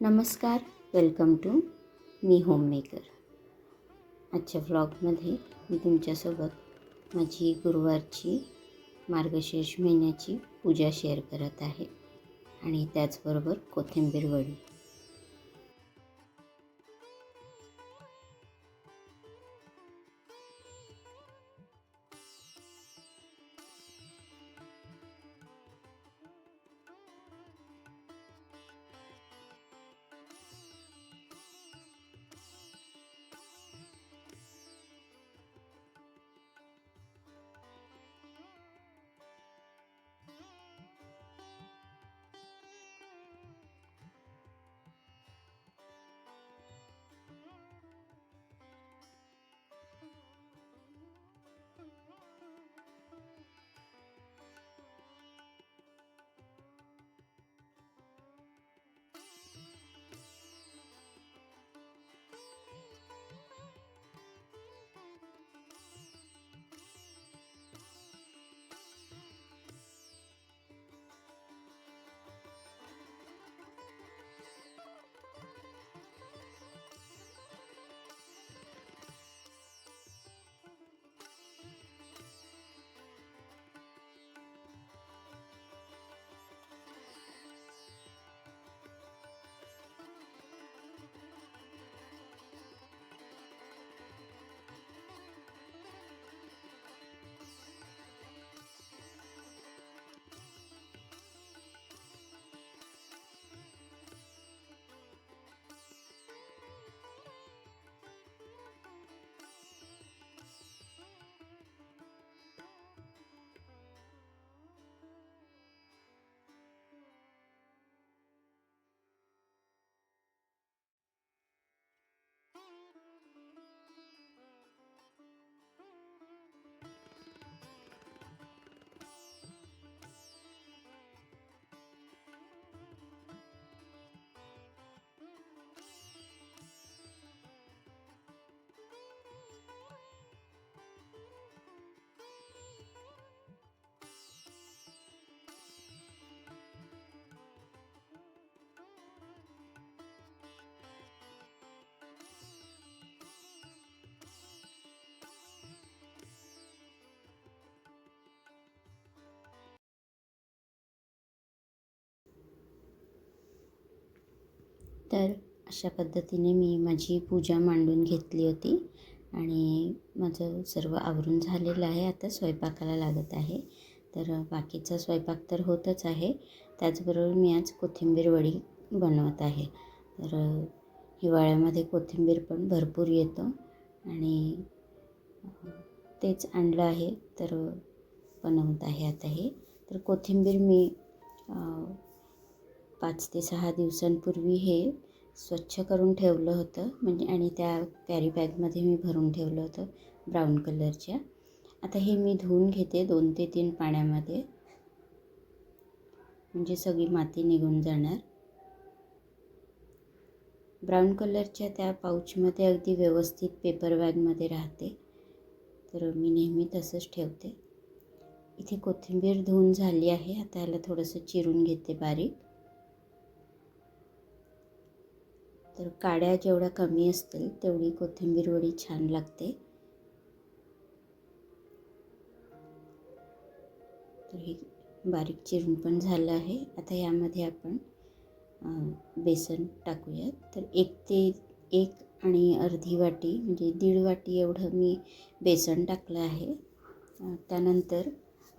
नमस्कार welcome to me homemaker आजच्या व्लॉगमध्ये मी तुमच्यासोबत माझी गुरुवारची मार्गशीर्ष महिन्याची पूजा शेअर करत आहे. आणि त्याचबरोबर कोथिंबीर वडी. तर अशा पद्धतीने मी माझी पूजा मांडून घेतली होती आणि माझं सर्व आवरून झालेलं आहे. आता स्वयंपाकाला लागत आहे. तर बाकीचा स्वयंपाक तर होतच आहे. त्याचबरोबर मी आज कोथिंबीर वडी बनवत आहे. तर हिवाळ्यामध्ये कोथिंबीर पण भरपूर येतो आणि तेच आणलं आहे. तर बनवत आहे आता हे. तर कोथिंबीर मी पाच ते सहा दिवसांपूर्वी हे स्वच्छ करून ठेवलं होतं. म्हणजे आणि त्या कॅरी बॅगमध्ये मी भरून ठेवलं होतं ब्राऊन कलरच्या आता हे मी धुवून घेते दोन ते तीन पाण्यामध्ये. म्हणजे सगळी माती निघून जाणार. ब्राऊन कलरच्या त्या पाऊचमध्ये अगदी व्यवस्थित पेपर बॅगमध्ये राहते. तर मी नेहमी तसंच ठेवते. इथे कोथिंबीर धुवून झाली आहे. आता याला थोडंसं चिरून घेते बारीक. तर काड्या जेवढ्या कमी असतील तेवढी कोथिंबीर वडी छान लागते. तर हे बारीक चिरून पण झालं आहे. आता यामध्ये आपण बेसन टाकूयात. तर एक ते एक आणि अर्धी वाटी म्हणजे दीड वाटी एवढं मी बेसन टाकलं आहे. त्यानंतर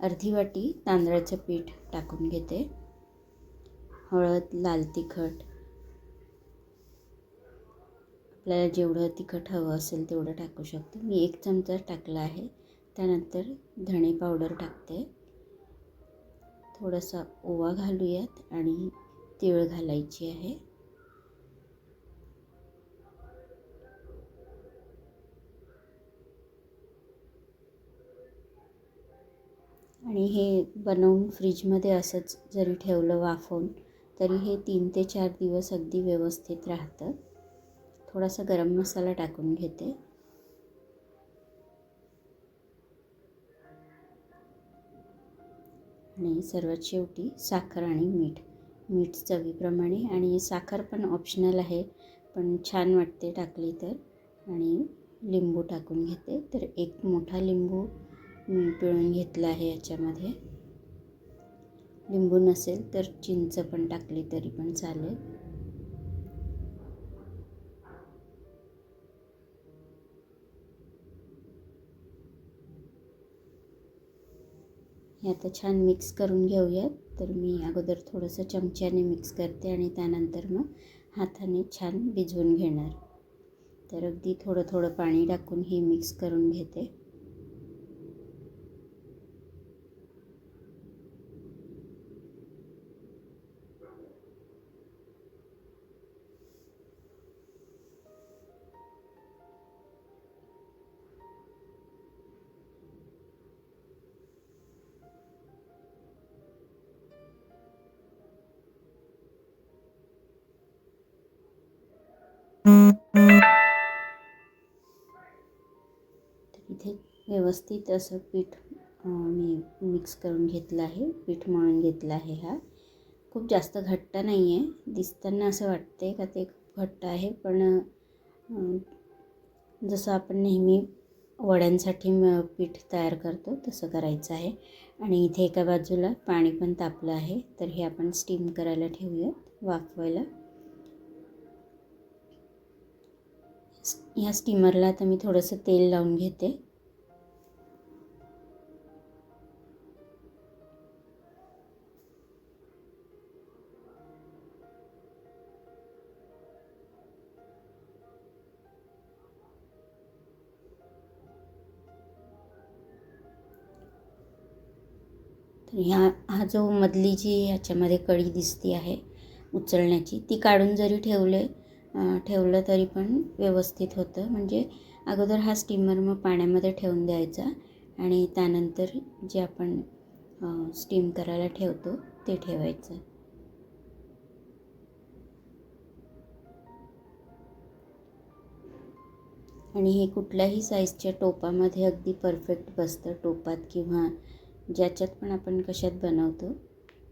अर्धी वाटी तांदळाचं पीठ टाकून घेते. हळद लाल तिखट आपल्याला जेवढं तिखट हवं असेल तेवढं टाकू शकतो. मी एक चमचा टाकला आहे. त्यानंतर धणे पावडर टाकते. थोडासा ओवा घालूयात आणि तीळ घालायची आहे. आणि हे बनवून फ्रीजमध्ये असंच जरी ठेवलं वाफवून तरी हे तीन ते चार दिवस अगदी व्यवस्थित राहतं. थोडासा गरम मसाला टाकून घेते. आणि सर्वात शेवटी साखर आणि मीठ. मीठ चवीप्रमाणे आणि साखर पण ऑप्शनल आहे पण छान वाटते टाकली तर. आणि लिंबू टाकून घेते. तर एक मोठा लिंबू मी पिळून घेतला आहे याच्यामध्ये. लिंबू नसेल तर चिंच पण टाकली तरी पण चालेल. हे आता छान मिक्स करून घेऊयात. तर मी अगोदर थोडंसं चमच्याने मिक्स करते आणि त्यानंतर मग हाताने छान भिजवून घेणार. तर अगदी थोडं थोडं पाणी टाकून हे मिक्स करून घेते. इथे व्यवस्थित असं पीठ मी मिक्स करून घेतलं आहे. पीठ मळून घेतलं आहे हा. खूप जास्त घट्ट नाही आहे दिसताना असं वाटते का ते घट्ट आहे पण जसं आपण नेहमी वड्यांसाठी पीठ तयार करतो तसं करायचं आहे. आणि इथे एका बाजूला पाणी पण तापलं आहे. तर हे आपण स्टीम करायला ठेवूयात वाफवायला. ह्या स्टीमरला आता मी थोडंसं तेल लावून घेते. तर ह्या हा जो मधली जी ह्याच्यामध्ये कळी दिसती आहे उचलण्याची ती काढून जरी ठेवले ठेवलं तरी पण व्यवस्थित होतं. म्हणजे अगोदर हा स्टीमर मग पाण्यामध्ये ठेवून द्यायचा आणि त्यानंतर जे आपण स्टीम करायला ठेवतो ते ठेवायचं. आणि हे कुठल्याही साईजच्या टोपामध्ये अगदी परफेक्ट बसतं. टोपात किंवा ज्याच्यात पण आपण कशात बनवतो.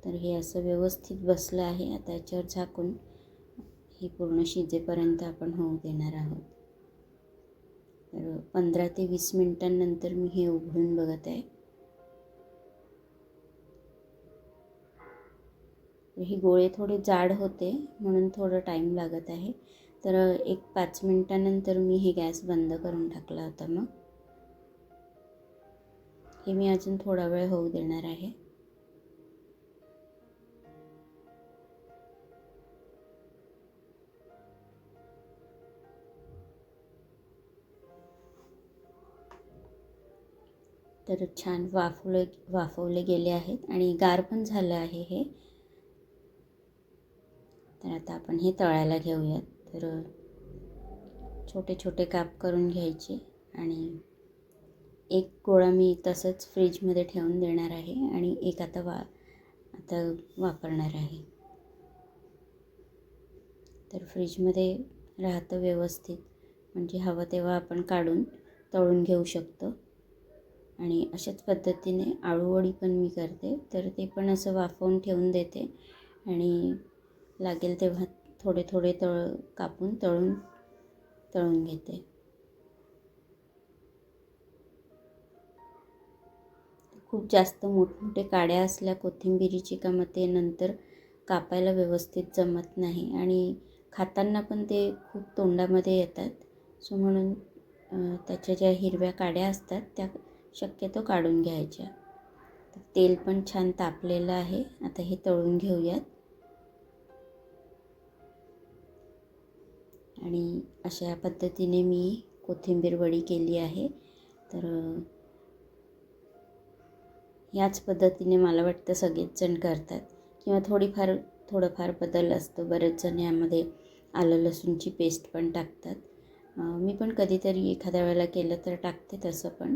तर हे असं व्यवस्थित बसलं आहे. आता याच्यावर झाकून हे पूर्ण शिजेपर्यंत आपण होऊ देणार आहोत. तर पंधरा ते वीस मिनटांनंतर मी हे उघडून बघत आहे. ही गोळे थोडे जाड होते म्हणून थोडं टाईम लागत आहे. तर एक पाच मिनटानंतर मी हे गॅस बंद करून टाकला होता मग. हे मी अजून थोडा वेळ होऊ देणार आहे. तर छान वाफवले वाफवले गेले आहेत आणि गार पण झालं आहे हे. तर आता आपण हे तळायला घेऊयात. तर छोटे छोटे काप करून घ्यायचे आणि एक गोळा मी तसंच फ्रीजमध्ये ठेवून देणार आहे आणि एक आता वा आता वापरणार आहे. तर फ्रीजमध्ये राहतं व्यवस्थित. म्हणजे हवं तेव्हा आपण काढून तळून घेऊ शकतो. आणि अशाच पद्धतीने आळूवडी पण मी करते. तर ते पण असं वाफवून ठेवून देते. आणि लागेल तेव्हा थोडे थोडे तळ कापून तळून तळून घेते. खूप जास्त मोठमोठे काड्या असल्या कोथिंबिरीची का मग ते नंतर कापायला व्यवस्थित जमत नाही आणि खाताना पण ते खूप तोंडामध्ये येतात. सो म्हणून त्याच्या ज्या हिरव्या काड्या असतात त्या शक्यतो काढून घ्यायच्या. तेल पण छान तापलेलं आहे. आता हे तळून घेऊयात. आणि अशा पद्धतीने मी कोथिंबीर वडी केली आहे. तर याच पद्धतीने मला वाटतं सगळेच जण करतात. किंवा थोडीफार थोडंफार बदल असतो. बरेच जण यामध्ये आलं लसूणची पेस्ट पण टाकतात. मी पण कधीतरी एखाद्या वेळेला केलं तर टाकते तसं पण.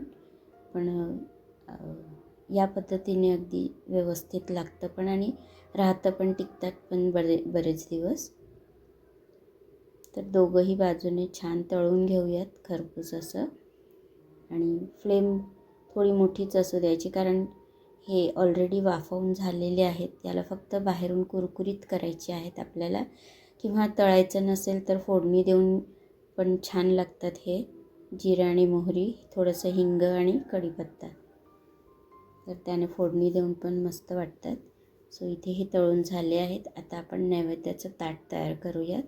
पण या पद्धतीने अगदी व्यवस्थित लागतं पण आणि राहतं पण टिकतात पण बरे बरेच दिवस. तर दोघंही बाजूने छान तळून घेऊयात खरपूस असं. आणि फ्लेम थोडी मोठीच असू द्यायची. कारण हे ऑलरेडी वाफवून झालेले आहेत. याला फक्त बाहेरून कुरकुरीत करायचे आहेत आपल्याला. किंवा तळायचं नसेल तर फोडणी देऊन पण छान लागतात हे. जिरं आणि मोहरी थोडंसं हिंग आणि कढीपत्ता. तर त्याने फोडणी देऊन पण मस्त वाटतात. सो इथे हे तळून झाले आहेत. आता आपण नैवेद्याचं ताट तयार करूयात.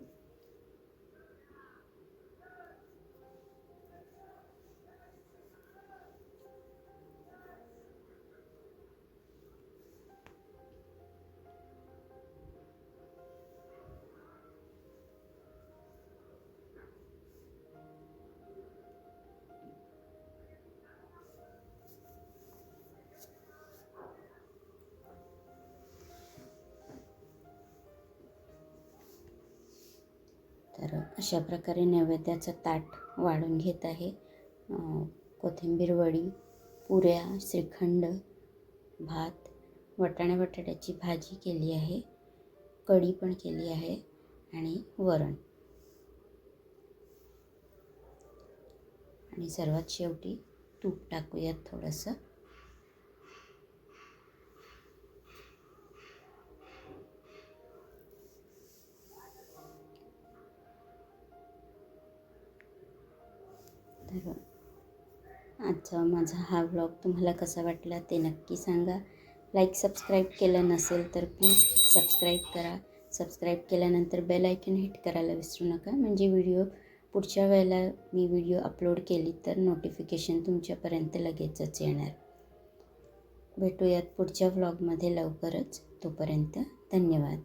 अशा प्रकारे नैवेद्याचं ताट वाढून घेत आहे. कोथिंबीर वडी पुऱ्या श्रीखंड भात वटाणे बटाट्याची भाजी केली आहे कढी पण केली आहे आणि वरण. आणि सर्वात शेवटी तूप टाकूयात थोडंसं. तर आजचा माझा हा व्लॉग तुम्हाला कसा वाटला ते नक्की सांगा. लाईक सबस्क्राईब केलं नसेल तर प्लीज सबस्क्राईब करा. सबस्क्राईब केल्यानंतर बेल आयकन हिट करायला विसरू नका. म्हणजे व्हिडिओ पुढच्या वेळेला मी व्हिडिओ अपलोड केली तर नोटिफिकेशन तुमच्यापर्यंत लगेचच येणार. भेटूयात पुढच्या व्लॉगमध्ये लवकरच. तोपर्यंत धन्यवाद.